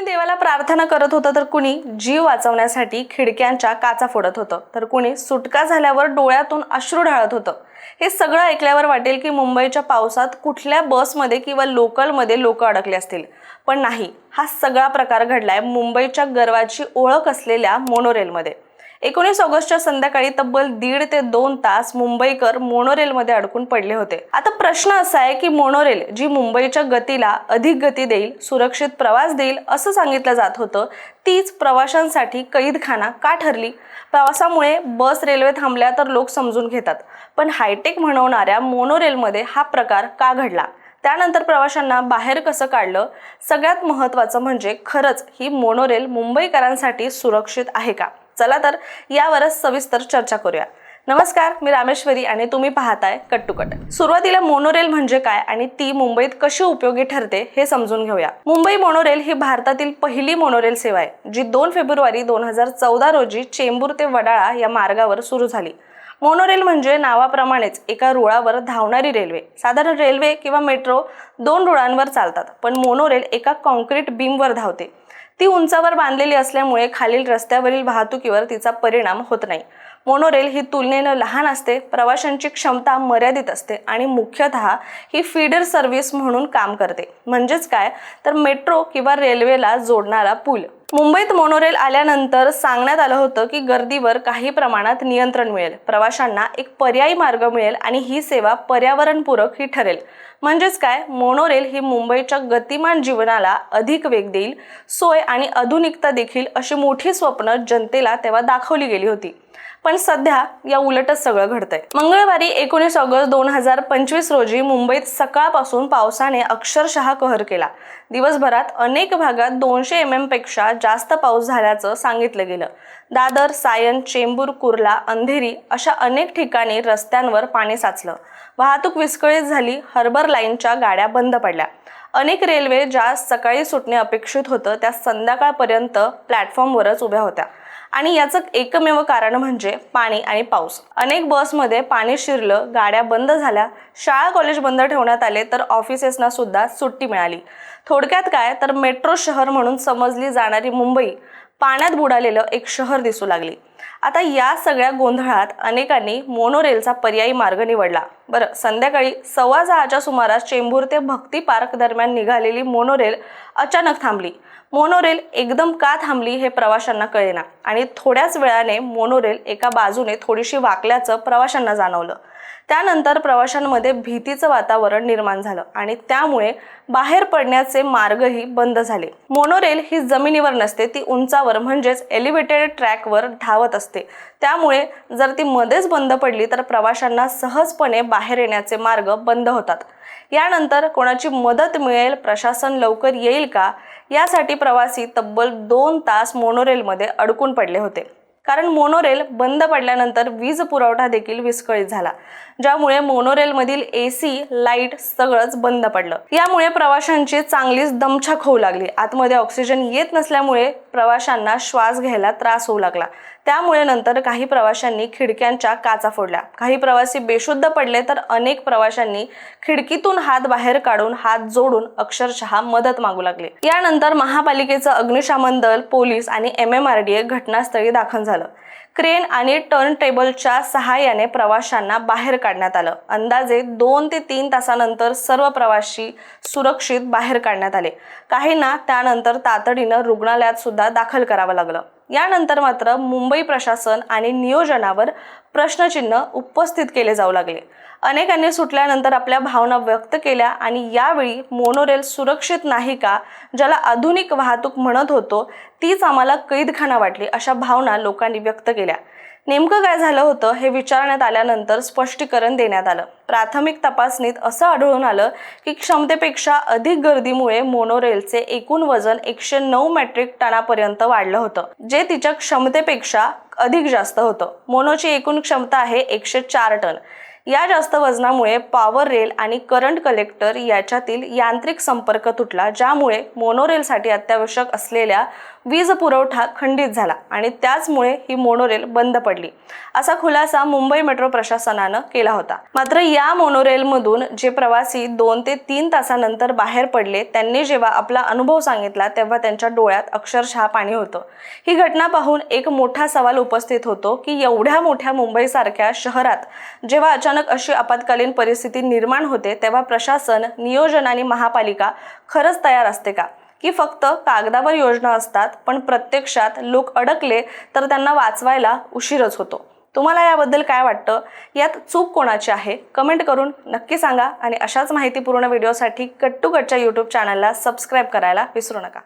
कुणी देवाला प्रार्थना करत होतं तर कुणी जीव वाचवण्यासाठी खिडक्यांच्या काचा फोडत होतं तर कुणी सुटका झाल्यावर डोळ्यातून अश्रू ढाळत होतं. हे सगळं ऐकल्यावर वाटेल की मुंबईच्या पावसात कुठल्या बसमध्ये किंवा लोकलमध्ये लोक अडकले असतील. पण नाही हा सगळा प्रकार घडलाय मुंबईच्या गर्वाची ओळख असलेल्या मोनोरेलमध्ये एकोणीस ऑगस्टच्या संध्याकाळी तब्बल दीड ते दोन तास मुंबईकर मोनोरेलमध्ये अडकून पडले होते. आता प्रश्न असा आहे की मोनोरेल जी मुंबईच्या गतीला अधिक गती देईल सुरक्षित प्रवास देईल असं सांगितलं जात होतं तीच प्रवाशांसाठी कैदखाना का ठरली? प्रवासामुळे बस रेल्वे थांबल्या तर लोक समजून घेतात पण हायटेक म्हणवणाऱ्या मोनोरेलमध्ये हा प्रकार का घडला? त्यानंतर प्रवाशांना बाहेर कसं काढलं? सगळ्यात महत्त्वाचं म्हणजे खरंच ही मोनोरेल मुंबईकरांसाठी सुरक्षित आहे का? चला तर यावरच सविस्तर चर्चा करूया. नमस्कार मी रामेश्वरी आणि तुम्ही पाहताय कट टू कट. सुरुवातीला मोनोरेल म्हणजे काय आणि ती मुंबईत कशी उपयोगी ठरते हे समजून घेऊया. मुंबई मोनोरेल ही भारतातील पहिली मोनोरेल सेवा आहे जी दोन फेब्रुवारी दोन हजार चौदा रोजी चेंबूर ते वडाळा या मार्गावर सुरू झाली. मोनोरेल म्हणजे नावाप्रमाणेच एका रुळावर धावणारी रेल्वे साधारण रेल्वे किंवा मेट्रो दोन रुळांवर चालतात पण मोनोरेल एका कॉन्क्रीट बीमवर धावते. ती उंचावर बांधलेली असल्यामुळे खालील रस्त्यावरील वाहतुकीवर तिचा परिणाम होत नाही. मोनोरेल ही तुलनेनं लहान असते प्रवाशांची क्षमता मर्यादित असते आणि मुख्यतः ही फीडर सर्व्हिस म्हणून काम करते. म्हणजेच काय? तर मेट्रो किंवा रेल्वेला जोडणारा पूल. मुंबईत मोनोरेल आल्यानंतर सांगण्यात आलं होतं की गर्दीवर काही प्रमाणात नियंत्रण मिळेल. प्रवाशांना एक पर्यायी मार्ग मिळेल आणि ही सेवा पर्यावरणपूरक ही ठरेल. म्हणजेच काय? मोनोरेल ही मुंबईच्या गतिमान जीवनाला अधिक वेग देईल सोय आणि आधुनिकता देखील अशी मोठी स्वप्न जनतेला तेव्हा दाखवली गेली होती. पण सध्या या उलटच सगळं घडतंय. मंगळवारी एकोणीस ऑगस्ट दोन हजार पंचवीस रोजी मुंबईत सकाळपासून पावसाने अक्षरशः कहर केला. दिवसभरात अनेक भागात दोनशे एम एमपेक्षा जास्त पाऊस झाल्याचं सांगितलं गेलं. दादर सायन चेंबूर कुर्ला अंधेरी अशा अनेक ठिकाणी रस्त्यांवर पाणी साचलं. वाहतूक विस्कळीत झाली हर्बर लाईनच्या गाड्या बंद पडल्या. अनेक रेल्वे ज्या सकाळी सुटणे अपेक्षित होतं त्या संध्याकाळपर्यंत प्लॅटफॉर्मवरच उभ्या होत्या. आणि याचं एकमेव कारण म्हणजे पाणी आणि पाऊस. अनेक बसमध्ये पाणी शिरलं गाड्या बंद झाल्या. शाळा कॉलेज बंद ठेवण्यात आले तर ऑफिसेसना सुद्धा सुट्टी मिळाली. थोडक्यात काय? तर मेट्रो शहर म्हणून समजली जाणारी मुंबई पाण्यात बुडालेलं एक शहर दिसू लागली. आता या सगळ्या गोंधळात अनेकांनी मोनोरेलचा पर्यायी मार्ग निवडला. बरं संध्याकाळी सव्वा सहाच्या सुमारास चेंबूर ते भक्ती पार्क दरम्यान निघालेली मोनोरेल अचानक थांबली. मोनोरेल एकदम का थांबली हे प्रवाशांना कळेना आणि थोड्याच वेळाने मोनोरेल एका बाजूने थोडीशी वाकल्याचं प्रवाशांना जाणवलं. त्यानंतर प्रवाशांमध्ये भीतीचं वातावरण निर्माण झालं आणि त्यामुळे बाहेर पडण्याचे मार्गही बंद झाले. मोनोरेल ही जमिनीवर नसते ती उंचावर म्हणजेच एलिव्हेटेड ट्रॅकवर धावत असते. त्यामुळे जर ती मध्येच बंद पडली तर प्रवाशांना सहजपणे बाहेर येण्याचे मार्ग बंद होतात. यानंतर कोणाची मदत मिळेल प्रशासन लवकर येईल का? यासाठी प्रवासी तब्बल दोन तास मोनोरेलमध्ये अडकून पडले होते. कारण मोनोरेल बंद पडल्यानंतर वीज पुरवठा देखील विस्कळीत झाला ज्यामुळे मोनोरेलमधील ए सी लाइट सगळंच बंद पडलं. यामुळे प्रवाशांची चांगलीच दमछाक होऊ लागली. आतमध्ये ऑक्सिजन येत नसल्यामुळे प्रवाशांना श्वास घ्यायला त्रास होऊ लागला. त्यामुळे नंतर काही प्रवाशांनी खिडक्यांच्या काचा फोडल्या. काही प्रवासी बेशुद्ध पडले तर अनेक प्रवाशांनी खिडकीतून हात बाहेर काढून हात जोडून अक्षरशः मदत मागू लागले. यानंतर महापालिकेचं अग्निशामन दल पोलीस आणि M M R D A घटनास्थळी दाखल झालं. क्रेन आणि टर्न टेबलच्या सहाय्याने प्रवाशांना बाहेर काढण्यात आलं. अंदाजे दोन ते तीन तासानंतर सर्व प्रवाशी सुरक्षित बाहेर काढण्यात आले. काहींना त्यानंतर तातडीनं रुग्णालयात सुद्धा दाखल करावं लागलं. यानंतर मात्र मुंबई प्रशासन आणि नियोजनावर प्रश्नचिन्ह उपस्थित केले जाऊ लागले. अनेकांनी सुटल्यानंतर आपल्या भावना व्यक्त केल्या आणि यावेळी मोनोरेल सुरक्षित नाही का ज्याला आधुनिक वाहतूक म्हणत होतो तीच आम्हाला कैदखाना वाटली अशा भावना लोकांनी व्यक्त केल्या. नेमकं काय झालं होतं हे विचारण्यात आल्यानंतर स्पष्टीकरण देण्यात आलं. प्राथमिक तपासणीत असं आढळून आलं की क्षमतेपेक्षा अधिक गर्दीमुळे मोनोरेलचे एकूण वजन एकशे नऊ मेट्रिक टनापर्यंत वाढलं होतं जे तिच्या क्षमतेपेक्षा अधिक जास्त होतं. मोनोची एकूण क्षमता आहे एकशे चार टन. या जास्त वजनामुळे पॉवर रेल आणि करंट कलेक्टर याच्यातील यांत्रिक संपर्क तुटला ज्यामुळे मोनोरेलसाठी अत्यावश्यक असलेल्या वीज पुरवठा खंडित झाला आणि त्याचमुळे ही मोनोरेल बंद पडली. असा खुलासा मुंबई मेट्रो प्रशासनानं केला होता. मात्र या मोनोरेलमधून जे प्रवासी दोन ते तीन तासानंतर बाहेर पडले त्यांनी जेव्हा आपला अनुभव सांगितला तेव्हा त्यांच्या डोळ्यात अक्षरशः पाणी होतं. ही घटना पाहून एक मोठा सवाल उपस्थित होतो की एवढ्या मोठ्या मुंबईसारख्या शहरात जेव्हा अचानक अशी आपत्कालीन परिस्थिती निर्माण होते तेव्हा प्रशासन नियोजन आणि महापालिका खरंच तयार असते का? की फक्त कागदावर योजना असतात पण प्रत्यक्षात लोक अडकले तर त्यांना वाचवायला उशीरच होतो? तुम्हाला याबद्दल काय वाटतं? यात चूक कोणाची आहे? कमेंट करून नक्की सांगा आणि अशाच माहितीपूर्ण व्हिडिओसाठी कट्टू कटच्या यूट्यूब चॅनलला सबस्क्राईब करायला विसरू नका.